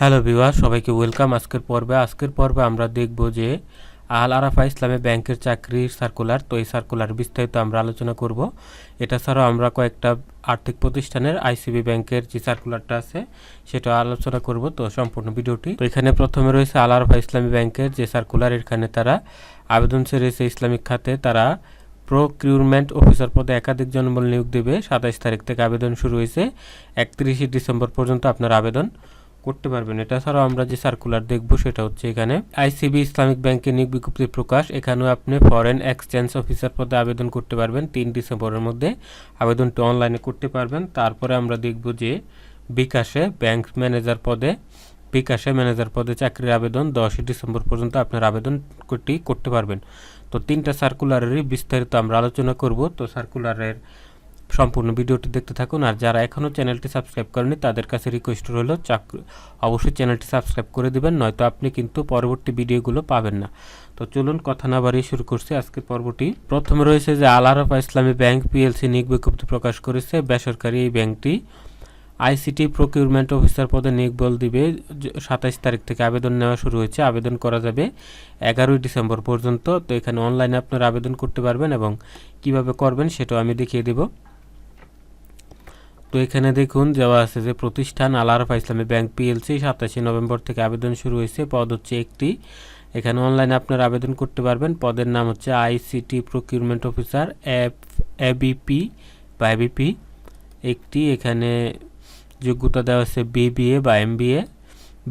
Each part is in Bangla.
হ্যালো ভিউয়ার, সবাইকে ওয়েলকাম আজকের পর্বে। আজকের পর্বে আমরা দেখব যে আল আরাফা ইসলামী ব্যাংকের চাকরির সার্কুলার। তো এই সার্কুলার বিস্তারিত আমরা আলোচনা করব। এটা ছাড়াও আমরা কয়েকটা আর্থিক প্রতিষ্ঠানের আইসিবি ব্যাংকের যে সার্কুলারটা আছে, সেটা আলোচনা করব। তো সম্পূর্ণ ভিডিওটি। তো এখানে প্রথমে রয়েছে আল আরাফা ইসলামী ব্যাংকের যে সার্কুলার, এখানে তারা আবেদন ছেড়েছে ইসলামিক খাতে। তারা প্রকিউরমেন্ট অফিসার পদে একাধিক জনবল নিয়োগ দেবে। সাতাইশ তারিখ থেকে আবেদন শুরু হয়েছে। একত্রিশে ডিসেম্বর পর্যন্ত আপনার আবেদন করতে পারবেন এটা ছাড়াও আমরা যে সার্কুলার দেখব সেটা হচ্ছে এখানে আইসিবি ইসলামিক ব্যাংকের নিয়োগ বিজ্ঞপ্তি প্রকাশ। এখানেও আপনি ফরেন এক্সচেঞ্জ অফিসার পদে আবেদন করতে পারবেন তিন ডিসেম্বরের মধ্যে। আবেদনটি অনলাইনে করতে পারবেন। তারপরে আমরা দেখব যে বিকাশে ব্যাংক ম্যানেজার পদে, বিকাশে ম্যানেজার পদে চাকরির আবেদন দশই ডিসেম্বর পর্যন্ত আপনার আবেদনটি করতে পারবেন। তো তিনটা সার্কুলারেরই বিস্তারিত আমরা আলোচনা করব। তো সার্কুলারের সম্পূর্ণ ভিডিওটি দেখতে থাকুন। আর যারা এখনও চ্যানেলটি সাবস্ক্রাইব করেনি তাদের কাছে রিকোয়েস্ট রইল চাকরি অবশ্যই চ্যানেলটি সাবস্ক্রাইব করে দেবেন, নয়তো আপনি কিন্তু পরবর্তী ভিডিওগুলো পাবেন না। তো চলুন কথা না বাড়িয়ে শুরু করছি আজকের পর্বটি। প্রথমে রয়েছে যে, আল ইসলামী ব্যাংক পিএলসি নিয়োগ বিজ্ঞপ্তি প্রকাশ করেছে। বেসরকারি এই ব্যাংকটি আইসিটি প্রকিউরমেন্ট অফিসার পদে নিয়োগ বল দিবে। সাতাইশ তারিখ থেকে আবেদন নেওয়া শুরু হয়েছে। আবেদন করা যাবে এগারোই ডিসেম্বর পর্যন্ত। তো এখানে অনলাইনে আপনারা আবেদন করতে পারবেন এবং কীভাবে করবেন সেটাও আমি দেখিয়ে দেবো। তো এখানে দেখুন, দেওয়া আছে যে প্রতিষ্ঠান আলারফা ইসলামী ব্যাংক পিএলসি, সাতাশে নভেম্বর থেকে আবেদন শুরু হয়েছে। পদ হচ্ছে একটি। এখানে অনলাইনে আপনারা আবেদন করতে পারবেন। পদের নাম হচ্ছে আইসিটি প্রকিউরমেন্ট অফিসার এবিপি বা এবিপি একটি এখানে যোগ্যতা দেওয়া আছে বিবিএ বা এমবিএ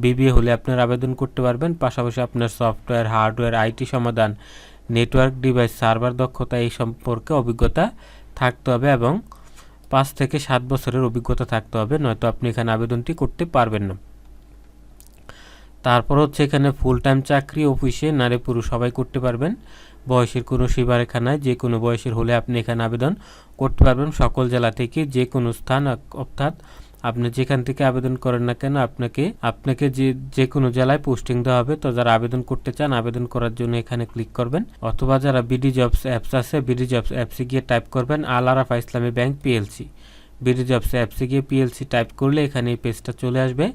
বিবিএ হলে আপনার আবেদন করতে পারবেন। পাশাপাশি আপনার সফটওয়্যার, হার্ডওয়্যার আইটি সমাধান, নেটওয়ার্ক, ডিভাইস, সার্ভার দক্ষতা এই সম্পর্কে অভিজ্ঞতা থাকতে হবে এবং পাঁচ থেকে সাত বছরের অভিজ্ঞতা থাকতে হবে, নয়তো আপনি এখানে আবেদনটি করতে পারবেন না। তারপর হচ্ছে এখানে ফুল টাইম চাকরি অফিসে নারী পুরুষ সবাই করতে পারবেন। বয়সের কোনো সীমারেখা নাই যে কোনো বয়সের হলে আপনি এখানে আবেদন করতে পারবেন। সকল জেলা থেকে যে কোনো স্থান, অর্থাৎ আপনি যেখান থেকে আবেদন করেন না কেন, আপনাকে আপনাকে যে যে কোনো জেলায় পোস্টিং দেওয়া হবে, তো যারা আবেদন করতে চান, আবেদন করার জন্য এখানে ক্লিক করবেন। অথবা যারা বিডি জবস অ্যাপস আছে বিডি জবস অ্যাপসে গিয়ে টাইপ করবেন আল আরাফা ইসলামী ব্যাংক পিএলসি বিডি জবস অ্যাপসে গিয়ে পিএলসি টাইপ করলে এখানে এই পেজটা চলে আসবে।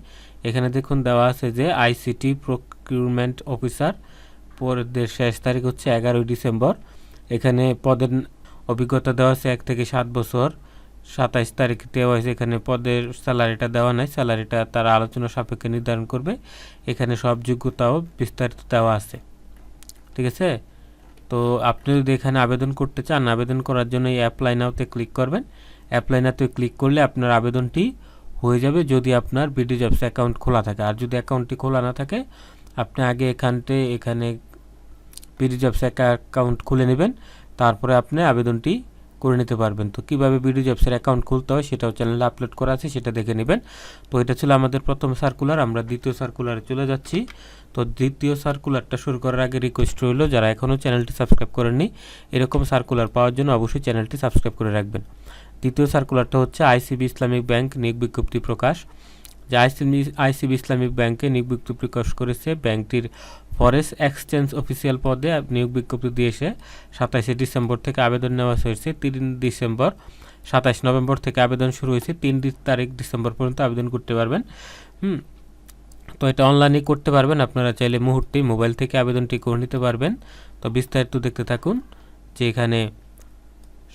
এখানে দেখুন দেওয়া আছে যে আইসিটি প্রকিউরমেন্ট অফিসার পরের শেষ তারিখ হচ্ছে এগারোই ডিসেম্বর। এখানে পদের অভিজ্ঞতা দেওয়া আছে এক থেকে সাত বছর। সাতাইশ তারিখ দেওয়া হয়েছে। এখানে পদের স্যালারিটা দেওয়া নাই। স্যালারিটা তারা আলোচনা সাপেক্ষে নির্ধারণ করবে। এখানে সব যোগ্যতাও বিস্তারিত দেওয়া আছে। ঠিক আছে? তো আপনি যদি এখানে আবেদন করতে চান, আবেদন করার জন্য এই অ্যাপ্লাই নাওতে ক্লিক করবেন। অ্যাপ্লাই নাওতে ক্লিক করলে আপনার আবেদনটি হয়ে যাবে যদি আপনার বিডি জবস অ্যাকাউন্ট খোলা থাকে। আর যদি অ্যাকাউন্টটি খোলা না থাকে, আপনি আগে এখানতে এখানে বিডি জবস অ্যাকাউন্ট খুলে নেবেন। তারপরে আপনি আবেদনটি করে নিতে পারবেন। তো কীভাবে বিডি জবসের অ্যাকাউন্ট খুলতে হয় সেটাও চ্যানেলে আপলোড করা আছে, সেটা দেখে নেবেন। তো এটা ছিল আমাদের প্রথম সার্কুলার আমরা দ্বিতীয় সার্কুলারে চলে যাচ্ছি। তো দ্বিতীয় সার্কুলারটা শুরু করার আগে রিকোয়েস্ট রইল, যারা এখনও চ্যানেলটি সাবস্ক্রাইব করেননি, এরকম সার্কুলার পাওয়ার জন্য অবশ্যই চ্যানেলটি সাবস্ক্রাইব করে রাখবেন। দ্বিতীয় সার্কুলারটা হচ্ছে আইসিবি ইসলামিক ব্যাংক নিয়োগ বিজ্ঞপ্তি প্রকাশ। যে আইসিবি ইসলামিক ব্যাংকে নিয়োগ বিজ্ঞপ্তি প্রকাশ করেছে। ব্যাংকটির ফরেস্ট এক্সচেঞ্জ অফিসিয়াল পদে নিয়োগ বিজ্ঞপ্তি দিয়েছে। সাতাশে ডিসেম্বর থেকে আবেদন নেওয়া হয়েছে। তিন ডিসেম্বর সাতাশ নভেম্বর থেকে আবেদন শুরু হয়েছে। তিন তারিখ ডিসেম্বর পর্যন্ত আবেদন করতে পারবেন। হুম? তো এটা অনলাইনে করতে পারবেন। আপনারা চাইলে মুহূর্তেই মোবাইল থেকে আবেদনটি করে নিতে পারবেন। তো বিস্তারিত দেখতে থাকুন যে এখানে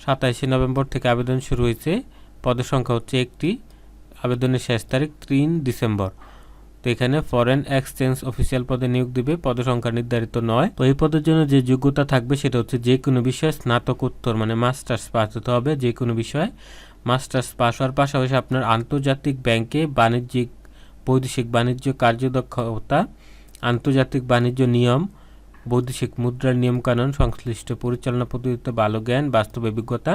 সাতাশে নভেম্বর থেকে আবেদন শুরু হয়েছে। পদের সংখ্যা হচ্ছে একটি। আবেদনের শেষ তারিখ তিন ডিসেম্বর। তো এখানে ফরেন এক্সচেঞ্জ অফিসিয়াল পদে নিয়োগ দিবে, পদসংখ্যা নির্ধারিত নয়। তো এই পদের জন্য যে যোগ্যতা থাকবে সেটা হচ্ছে যে কোনো বিষয়ে স্নাতকোত্তর মানে মাস্টার্স পাস হতে হবে যে কোনো বিষয়ে। মাস্টার্স পাস হওয়ার পাশাপাশি আপনার আন্তর্জাতিক ব্যাংকে বাণিজ্যিক, বৈদেশিক বাণিজ্য কার্যদক্ষতা, আন্তর্জাতিক বাণিজ্য নিয়ম, বৈদেশিক মুদ্রার নিয়মকানুন, সংশ্লিষ্ট পরিচালনা পদ্ধতিতে ভালো জ্ঞান, বাস্তব অভিজ্ঞতা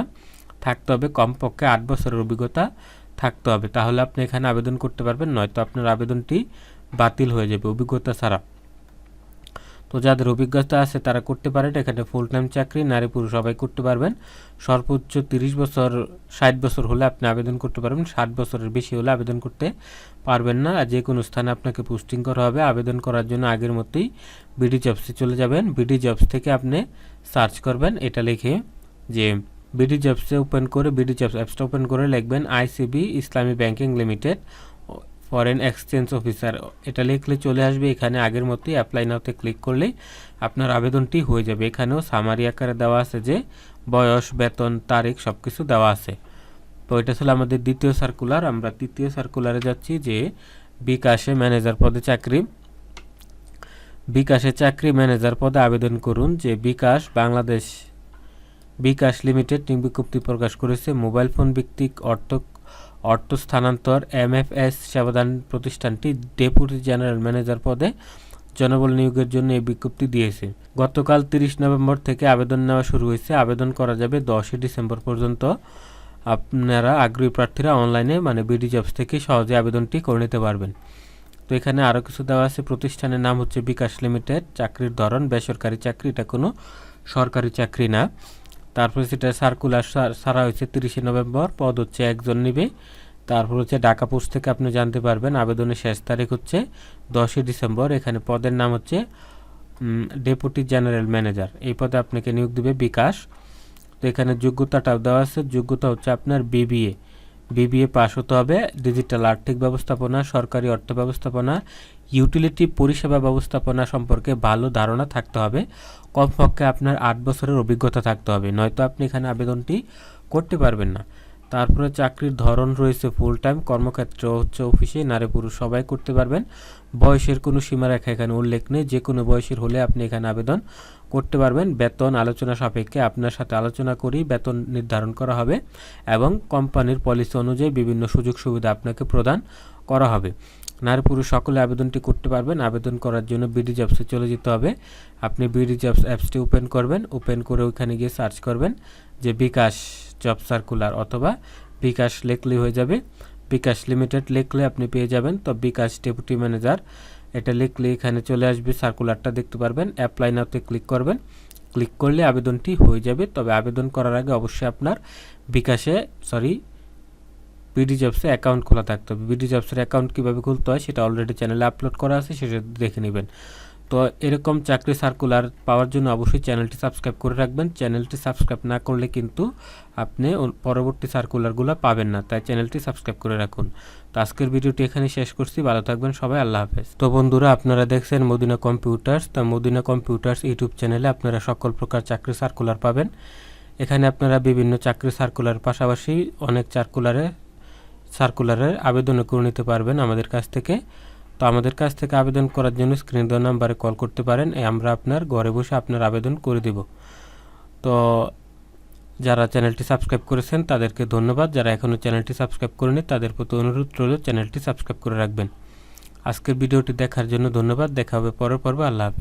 থাকতে হবে কমপক্ষে আট বছরের অভিজ্ঞতা। থাকতে হবে। তাহলে আপনি এখানে আবেদন করতে পারবেন, নয়তো আপনার আবেদনটি বাতিল হয়ে যাবে অভিজ্ঞতা ছাড়া। তো যাদের অভিজ্ঞতা আছে তারা করতে পারেন, এখানে ফুল টাইম চাকরি, নারী পুরুষ সবাই করতে পারবেন। সর্বোচ্চ তিরিশ বছর, ষাট বছর হলে আপনি আবেদন করতে পারবেন, ষাট বছরের বেশি হলে আবেদন করতে পারবেন না। যে কোনো স্থানে আপনাকে পোস্টিং করা হবে, আবেদন করার জন্য আগের মতোই বিডি জবসে চলে যাবেন। বিডি জবস থেকে আপনি সার্চ করবেন, এটা লিখে যে বিডি জবসে ওপেন করে বিডি জবস অ্যাপসটা ওপেন করে লিখবেন ICB Islami banking limited foreign exchange officer এটা লিখলে চলে আসবে, এখানে আগের মতোই অ্যাপ্লাই নাওতে ক্লিক করলেই আপনার আবেদনটি হয়ে যাবে। এখানেও সামারি আকারে দেওয়া আছে যে বয়স, বেতন, তারিখ সব কিছু দেওয়া আছে। তো এটা ছিল আমাদের দ্বিতীয় সার্কুলার আমরা তৃতীয় সার্কুলারে যাচ্ছি যে বিকাশে ম্যানেজার পদে চাকরি। বিকাশে চাকরি ম্যানেজার পদে আবেদন করুন যে বিকাশ বাংলাদেশ বিকাশ লিমিটেড বিজ্ঞপ্তি প্রকাশ করেছে। মোবাইল ফোন ভিত্তিক অর্থ অর্থ স্থানান্তর এমএফএস সেবাদান প্রতিষ্ঠানটি ডেপুটি জেনারেল ম্যানেজার পদে জনবল নিয়োগের জন্য এই বিজ্ঞপ্তি দিয়েছে। গতকাল তিরিশ নভেম্বর থেকে আবেদন নেওয়া শুরু হয়েছে। আবেদন করা যাবে দশই ডিসেম্বর পর্যন্ত। আপনারা আগ্রহী প্রার্থীরা অনলাইনে মানে বিডি জবস থেকে সহজে আবেদনটি করে নিতে পারবেন। তো এখানে আরও কিছু দেওয়া আছে। প্রতিষ্ঠানের নাম হচ্ছে বিকাশ লিমিটেড। চাকরির ধরন, বেসরকারি চাকরি এটা কোনো সরকারি চাকরি না। তারপরে সেটা সার্কুলার সারা হয়েছে তিরিশে নভেম্বর, পদ হচ্ছে একজন নিবে। তারপর হচ্ছে ঢাকা পোস্ট থেকে আপনি জানতে পারবেন, আবেদনের শেষ তারিখ হচ্ছে দশই ডিসেম্বর। এখানে পদের নাম হচ্ছে ডেপুটি জেনারেল ম্যানেজার এই পদে আপনাকে নিয়োগ দেবে বিকাশ। তো এখানে যোগ্যতাটাও দেওয়া আছে। যোগ্যতা হচ্ছে আপনার বিবিএ বিবিএ পাশ হতে হবে ডিজিটাল আর্থিক ব্যবস্থাপনা, সরকারি অর্থ ব্যবস্থাপনা ইউটিলিটি পরিষেবা ব্যবস্থাপনা সম্পর্কে ভালো ধারণা থাকতে হবে। কমপক্ষে আপনার আট বছরের অভিজ্ঞতা থাকতে হবে, নয়তো আপনি এখানে আবেদনটি করতে পারবেন না। তারপরে চাকরির ধরন রয়েছে ফুল টাইম কর্মক্ষেত্র হচ্ছে অফিসে নারী পুরুষ সবাই করতে পারবেন। বয়সের কোনো সীমারেখা এখানে উল্লেখ নেই, যে কোনো বয়সের হলে আপনি এখানে আবেদন করতে পারবেন। বেতন আলোচনা সাপেক্ষে আপনার সাথে আলোচনা করেই বেতন নির্ধারণ করা হবে এবং কোম্পানির পলিসি অনুযায়ী বিভিন্ন সুযোগ সুবিধা আপনাকে প্রদান করা হবে। নারী পুরুষ সকলে আবেদনটি করতে পারবেন। আবেদন করার জন্য বিডি জবসে চলে যেতে হবে। আপনি বিডি জবস অ্যাপসটি ওপেন করবেন। ওপেন করে ওইখানে গিয়ে সার্চ করবেন যে বিকাশ জব সার্কুলার অথবা বিকাশ লেখলে হয়ে যাবে। বিকাশ লিমিটেড লিখলে আপনি পেয়ে যাবেন। তো বিকাশ ডেপুটি ম্যানেজার এটা লিখলে এখানে চলে আসবে। সার্কুলারটা দেখতে পারবেন। অ্যাপ্লাই নাওতে ক্লিক করবেন। ক্লিক করলে আবেদনটি হয়ে যাবে। তবে আবেদন করার আগে অবশ্যই আপনার বিকাশে সরি বিডি জবসে অ্যাকাউন্ট খোলা থাকতে হবে। বিডি জবসের অ্যাকাউন্ট কীভাবে খুলতে হয় সেটা অলরেডি চ্যানেলে আপলোড করা আছে, সেটা দেখে নেবেন। তো এরকম চাকরি সার্কুলার পাওয়ার জন্য অবশ্যই চ্যানেলটি সাবস্ক্রাইব করে রাখবেন। চ্যানেলটি সাবস্ক্রাইব না করলে কিন্তু আপনি পরবর্তী সার্কুলারগুলো পাবেন না, তাই চ্যানেলটি সাবস্ক্রাইব করে রাখুন। তো আজকের ভিডিওটি এখানে শেষ করছি। ভালো থাকবেন সবাই, আল্লাহ হাফেজ। তো বন্ধুরা, আপনারা দেখছেন মদিনা কম্পিউটার্স তা মদিনা কম্পিউটার্স ইউটিউব চ্যানেলে আপনারা সকল প্রকার চাকরি সার্কুলার পাবেন। এখানে আপনারা বিভিন্ন চাকরি সার্কুলার পাশাপাশি অনেক সার্কুলারে সার্কুলারের আবেদনও করে নিতে পারবেন আমাদের কাছ থেকে। তো আমাদের কাছ থেকে আবেদন করার জন্য স্ক্রিন দেওয়া নাম্বারে কল করতে পারেন আমরা আপনার ঘরে বসে আপনার আবেদন করে দেব। তো যারা চ্যানেলটি সাবস্ক্রাইব করেছেন, তাদেরকে ধন্যবাদ। যারা এখনও চ্যানেলটি সাবস্ক্রাইব করেনি, তাদের প্রতি অনুরোধ রইল চ্যানেলটি সাবস্ক্রাইব করে রাখবেন। আজকের ভিডিওটি দেখার জন্য ধন্যবাদ। দেখা হবে পরের পর্বে। আল্লাহ হাফেজ।